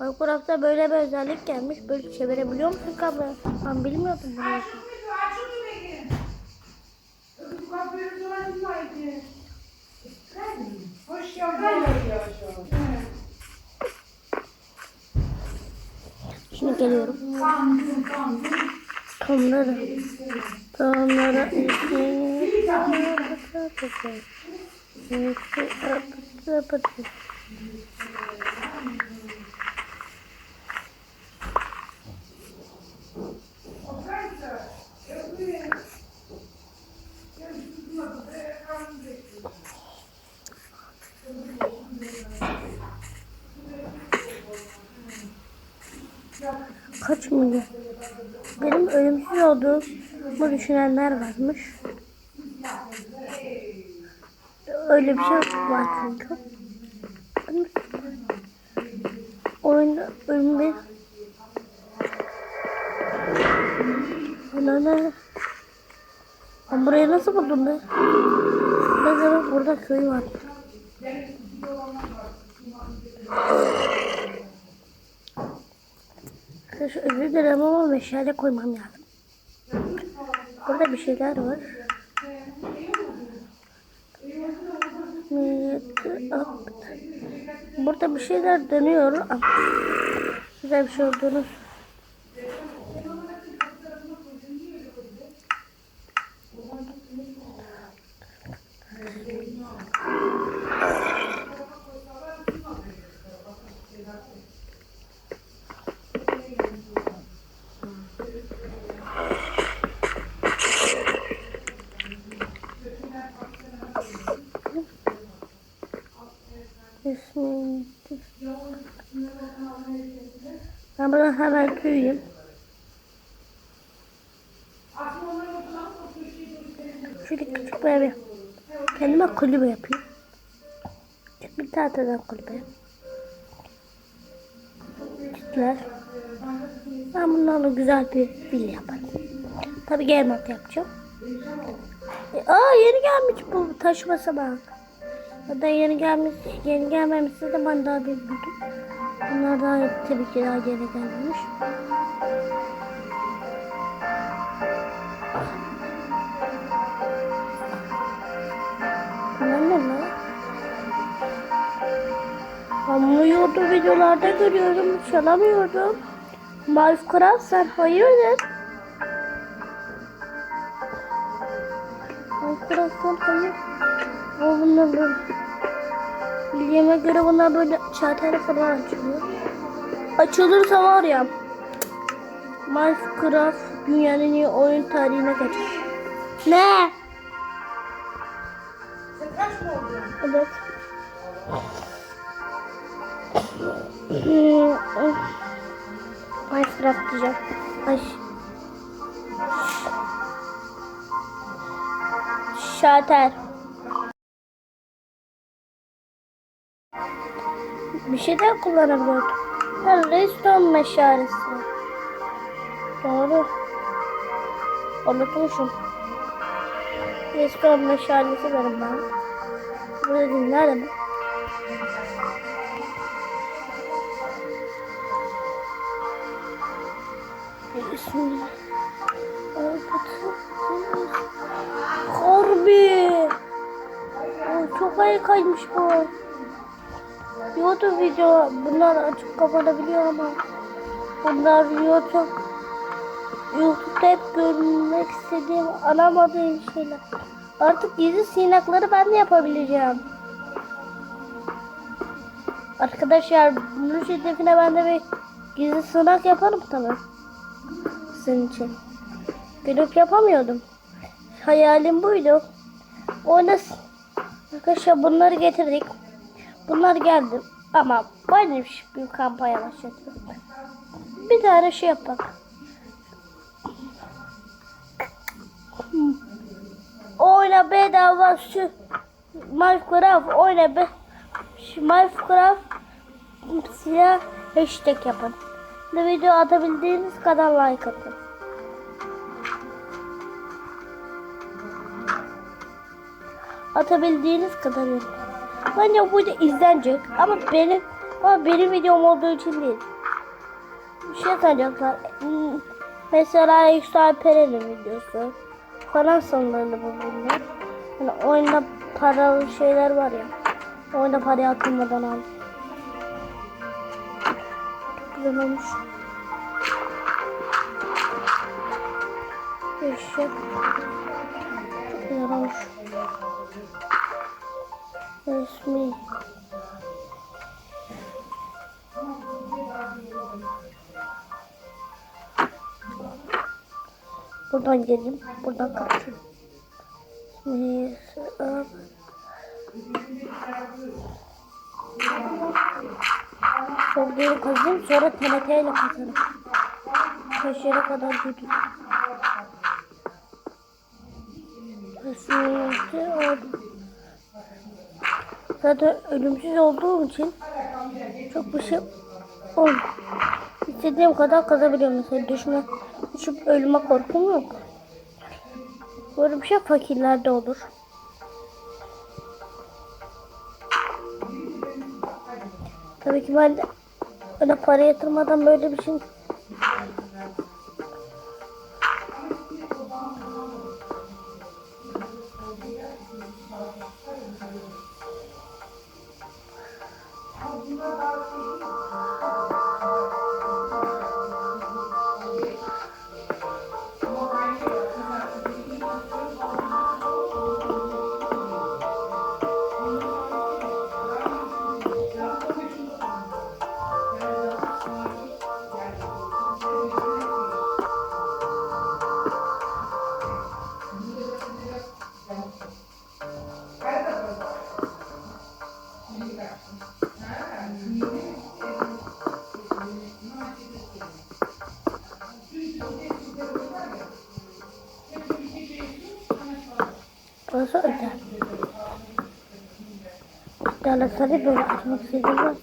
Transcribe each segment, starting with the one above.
Minecraft'ta böyle bir özellik gelmiş. Böyle çevirebiliyor musun kamerayı? Ben bilmiyordum bunu. Hoş geldin. Şimdi geliyorum. Tomları. Tomları. Kaç milyon? Benim ölümsüz olduğumu düşünenler varmış. Öyle bir şey var çünkü. Oyunda ölümde Ana ne? Ben burayı nasıl buldum be? Ne zaman burada köy var. Şu özür dilerim ama meşale koymam lazım. Burada bir şeyler var. Burada bir şeyler dönüyor ama güzel bir şey olduğunu Ben buradan hemen tüyeyim. Şöyle küçük ev. Kendime kulübe yapayım. Küçük bir tahtadan kulübe. Çitler. Ben bunlarla güzel bir villa yaparım. Tabii gelmat yapacağım. E, aa yeni gelmiş bu taşıma bak. Ya da yeni gelmiş, yeni gelmemişse de ben daha bir buldum. Bunlar daha tabii ki daha yeni gelmemiş. Bunlar ne lan? YouTube videolarda görüyorum, çalamıyordum. Minecraft sen hayırdır? Minecraft sen hayır. Ama bunlar böyle. Bildiğime göre bunlar böyle çantayla falan açılıyor. Açılırsa var ya. Minecraft dünyanın en iyi oyun tarihine geçer. Ne? Evet. Minecraft diyeceğim. Ay. Şater. Bir şey daha kullanabiliyordum. Ha, redstone meşalesi. Doğru. Unutmuşum. Redstone meşalesi verim ben. Burada dinler mi? Bismillah. Harbi. Çok iyi kaymış bu. YouTube video bunlar açık kapatabiliyor ama bunlar YouTube YouTube'da hep görmek istediğim alamadığım şeyler. Artık gizli sinakları ben de yapabileceğim. Arkadaşlar bunun şiddetine ben de bir gizli sınak yaparım tabii. Sizin için. Gülüp yapamıyordum. Hayalim buydu. O nasıl? Arkadaşlar bunları getirdik. Bunlar geldi. Ama bir, şey- bir kampanya başlattım. Bir tane şey yapalım. Oyna bedava şu Minecraft oyna be. Minecraft silah hashtag yapın. Ve video atabildiğiniz kadar like atın. Atabildiğiniz kadar yapın. Bence bu da izlenecek ama benim Ama benim videom olduğu için değil. Şey sanacaklar. Hmm, Mesela Yüksel Alperen'in videosu. Falan sanılırdı bu bunlar. Yani oyunda paralı şeyler var ya. Oyunda parayı atılmadan al. Güzel olmuş. Eşek. Çok güzel olmuş. Resmi. Buradan geleyim. Buradan kaçayım. Neyse. abi. Çok geri kazayım sonra TNT ile kazarım. Köşeye kadar gidiyor. Kesinlikle oldu. Zaten ölümsüz olduğum için çok bir şey olmuyor. İstediğim kadar kazabiliyorum mesela düşme, düşüp ölüme korkum yok. Böyle bir şey fakirlerde olur. Tabii ki ben öyle para yatırmadan böyle bir şey Burası ለምሳሌ በወጣት መክስ ይገባል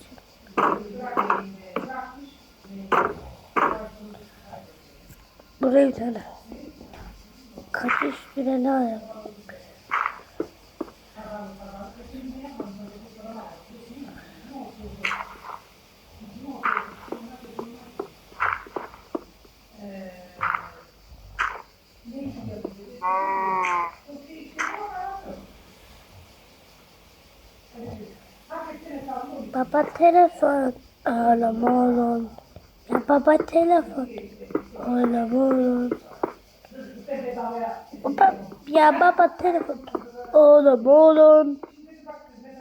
Baba telefon. Ağlama oğlum. Ya baba telefon. Ağlama oğlum. Baba, ya baba telefon. Oğlum oğlum.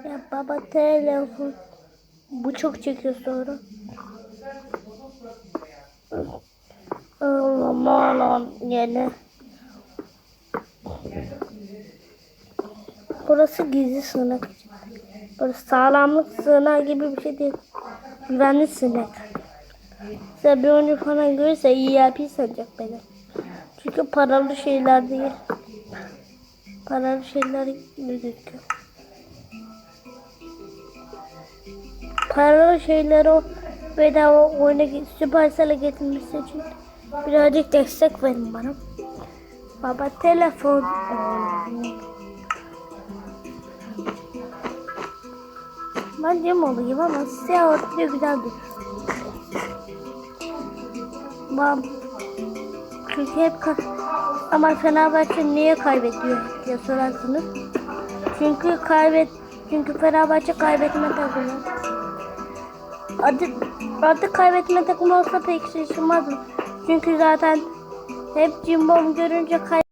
Ya baba telefon. Bu çok çekiyor sonra. Oğlum oğlum yine. Burası gizli sığınak. Burası sağlamlık sığınağı gibi bir şey değil. Güvenli sığınak. Mesela bir oyuncu falan görürse yapıyor sanacak beni. Çünkü paralı şeyler değil. Paralı şeyler gözüküyor. Paralı şeyleri o bedava oyuna Supercell'e getirmesi için birazcık destek verin bana. Baba telefon. Ben cam olayım ama siyah örtüyor güzel durur. Bam. Çünkü hep ka- ama Fenerbahçe niye kaybediyor diye sorarsınız. Çünkü kaybet çünkü Fenerbahçe kaybetme takımı. Adı, adı kaybetme takımı olsa pek şaşırmazdım. Çünkü zaten hep cimbom görünce kay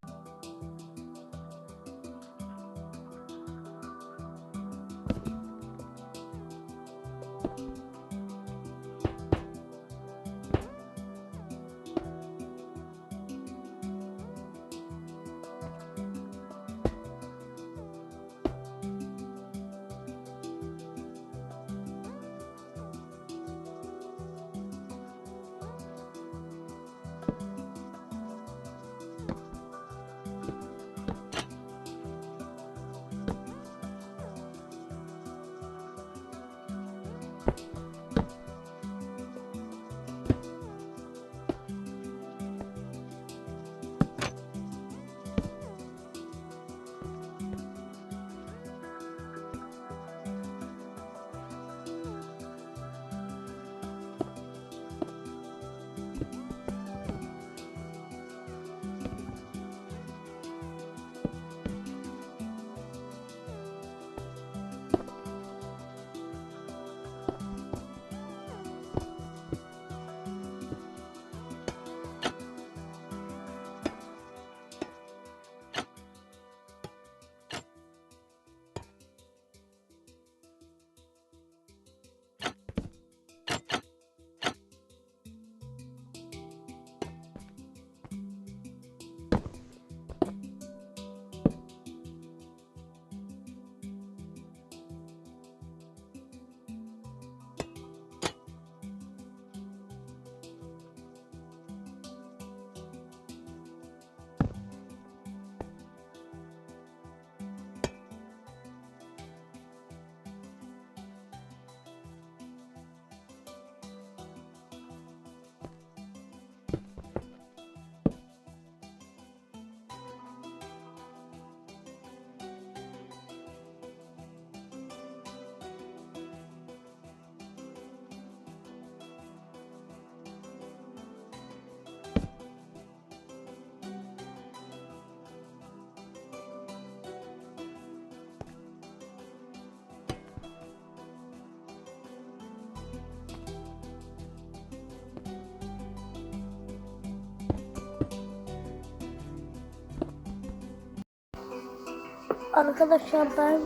Arkadaşlar ben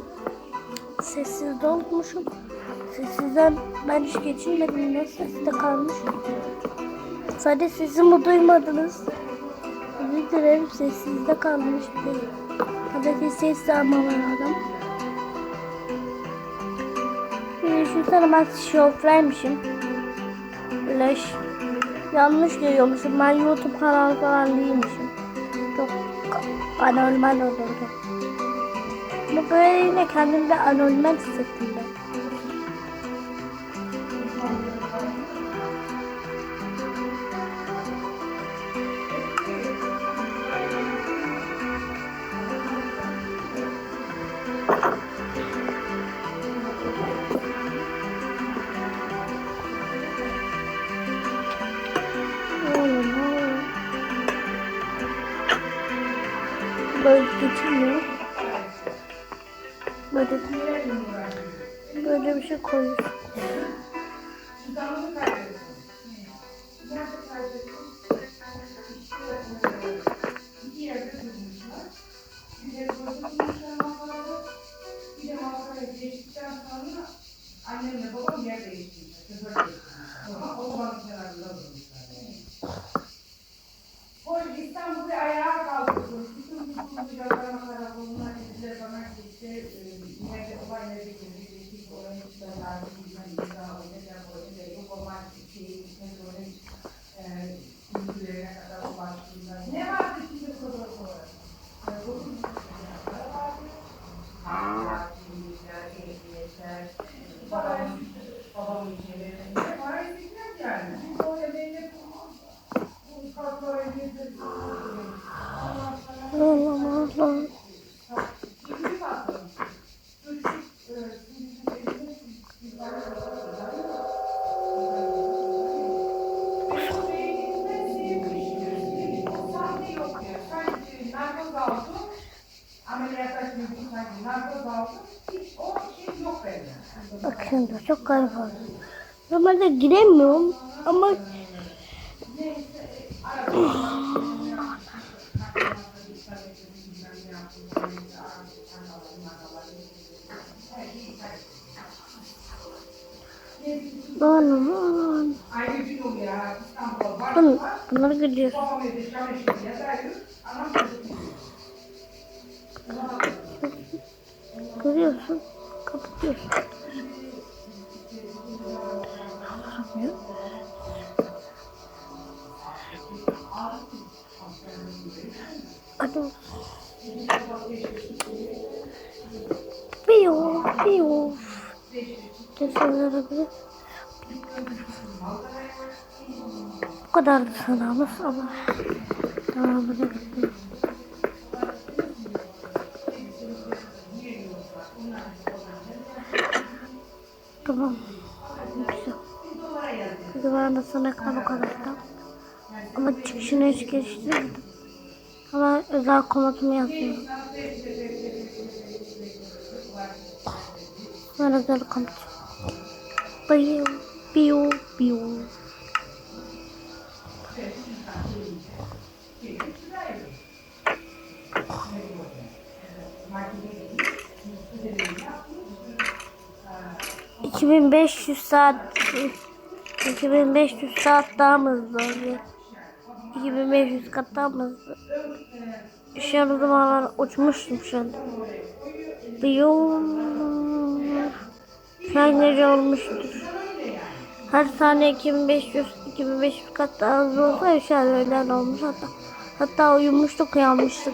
sessiz olmuşum. Sessizden ben hiç geçirmedim. Nasıl sesde kalmış? Sadece sesimi duymadınız. Özür dilerim sessizde kalmış. Tabii ses almam lazım. Düşünsene ben şoförmüşüm. Böyle ş- yanlış görüyormuşum. Ben YouTube kanalı falan değilmişim. Çok anormal olurdu. Böyle yine kendimde anormal hissettim ben. Böyle geçmiyor. Böyle böyle bir şey koyuyorsun. Annemle babam yer. Kızlar Ama o zaman kenarında. Hoş İstanbul'da ayağa kalkıyorsunuz. Bütün bütün jandarma karakoluna dediler bana ki işte e, nerede olay nerede gerçekleşti. Oranın içinde tarzı bilmem ne daha o ne daha o ne daha yok olmaz şeyi gitmek sonra e, bilgilerine kadar ulaştığında. Ne vardı şimdi protokol olarak? E, bu bilgiler vardı. Hakimlikler, ehliyetler, babamın, şeyleri. Ne var? Bilmem yani. Biz oraya belli bu kartlara yok bende. Bak şimdi çok garip oldu. Normalde giremiyorum ama. İstanbul'a var. Bun, bunları gidiyor. Babam Görüyorsun. Kapatıyorsun. Hadi. Piyo. Kesinlikle böyle. Bu kadar da sanamız ama devamını bekliyorum. Tamam. Güzel. Duvarda sana kadar bu kadar da. Ama çıkışını hiç geliştirmedim. Ama özel komutumu yazıyorum. Ben özel komut. Biyo, biyo, biyo. ...2500 saat... ...2500 saat daha mı hızlı oluyor? 2500 kat daha mı hızlı? Şu an o zamanlar uçmuştum şu an. Biyom... Şu olmuştur. Her saniye 2500 2500 kat daha hızlı olsa şu an öğlen olmuş hatta. Hatta uyumuştuk uyanmıştık.